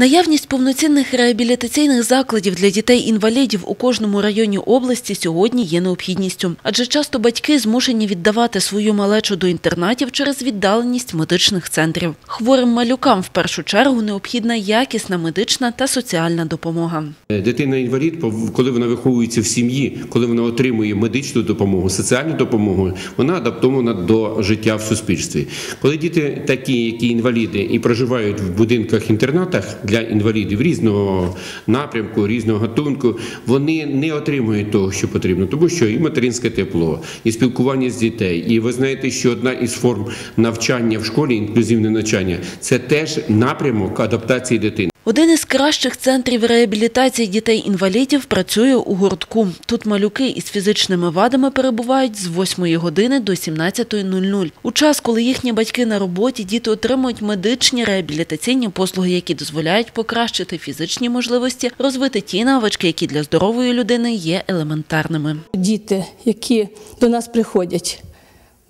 Наявність повноцінних реабілітаційних закладів для дітей-інвалідів у кожному районі області сьогодні є необхідністю. Адже часто батьки змушені віддавати свою малечу до інтернатів через віддаленість медичних центрів. Хворим малюкам в першу чергу необхідна якісна медична та соціальна допомога. Дитина-інвалід, коли вона виховується в сім'ї, коли вона отримує медичну допомогу, соціальну допомогу, вона адаптована до життя в суспільстві. Коли діти такі, які інваліди, і проживають в будинках-інтернатах для інвалідів різного напрямку, різного гатунку, вони не отримують того, що потрібно, тому що і материнське тепло, і спілкування з дітей. І ви знаєте, що одна із форм навчання в школі, інклюзивне навчання, це теж напрямок адаптації дитини. Один із кращих центрів реабілітації дітей-інвалідів працює у гуртку. Тут малюки із фізичними вадами перебувають з 8 години до 17.00. У час, коли їхні батьки на роботі, діти отримують медичні реабілітаційні послуги, які дозволяють покращити фізичні можливості, розвити ті навички, які для здорової людини є елементарними. діти, які до нас приходять,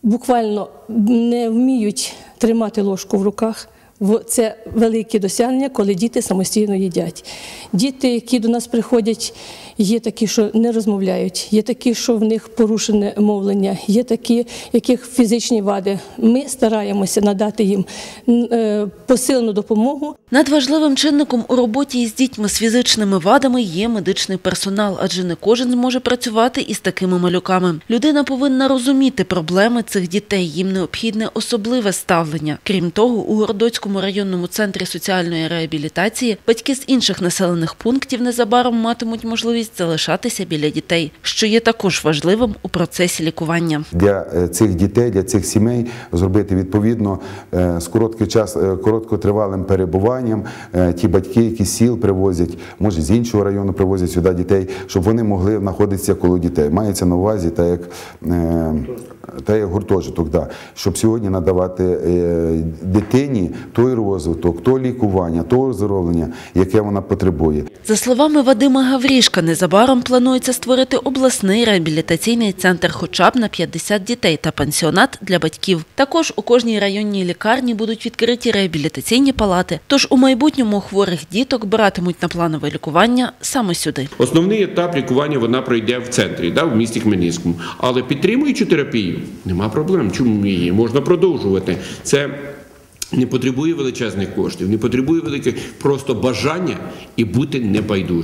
буквально не вміють тримати ложку в руках. Це велике досягнення, коли діти самостійно їдять. Діти, які до нас приходять, є такі, що не розмовляють, є такі, що в них порушене мовлення, є такі, яких фізичні вади. Ми стараємося надати їм е, посилену допомогу, Надважливим чинником у роботі із дітьми з фізичними вадами є медичний персонал, адже не кожен зможе працювати із такими малюками. Людина повинна розуміти проблеми цих дітей. Їм необхідне особливе ставлення. Крім того, у Городоцькому районному центрі соціальної реабілітації батьки з інших населених пунктів незабаром матимуть можливість залишатися біля дітей, що є також важливим у процесі лікування. для е, цих дітей, для цих сімей зробити відповідно е, з короткий час, е, короткотривалим перебуванням. Ті батьки, які сіл привозять, може з іншого району привозять сюди дітей, щоб вони могли знаходитися коло дітей. Мається на увазі, так як, так як гуртожиток, да. щоб сьогодні надавати дитині той розвиток, то лікування, то оздоровлення, яке вона потребує. За словами Вадима Гаврішка, незабаром планується створити обласний реабілітаційний центр хоча б на 50 дітей та пансіонат для батьків. Також у кожній районній лікарні будуть відкриті реабілітаційні палати. Тож у майбутньому хворих діток братимуть на планове лікування саме сюди. Основний етап лікування вона пройде в центрі, да, в місті Хмельницькому. Але підтримуючи терапію, нема проблем. Чому її можна продовжувати? Це не потребує величезних коштів, не потребує великих просто бажання і бути небайдужим.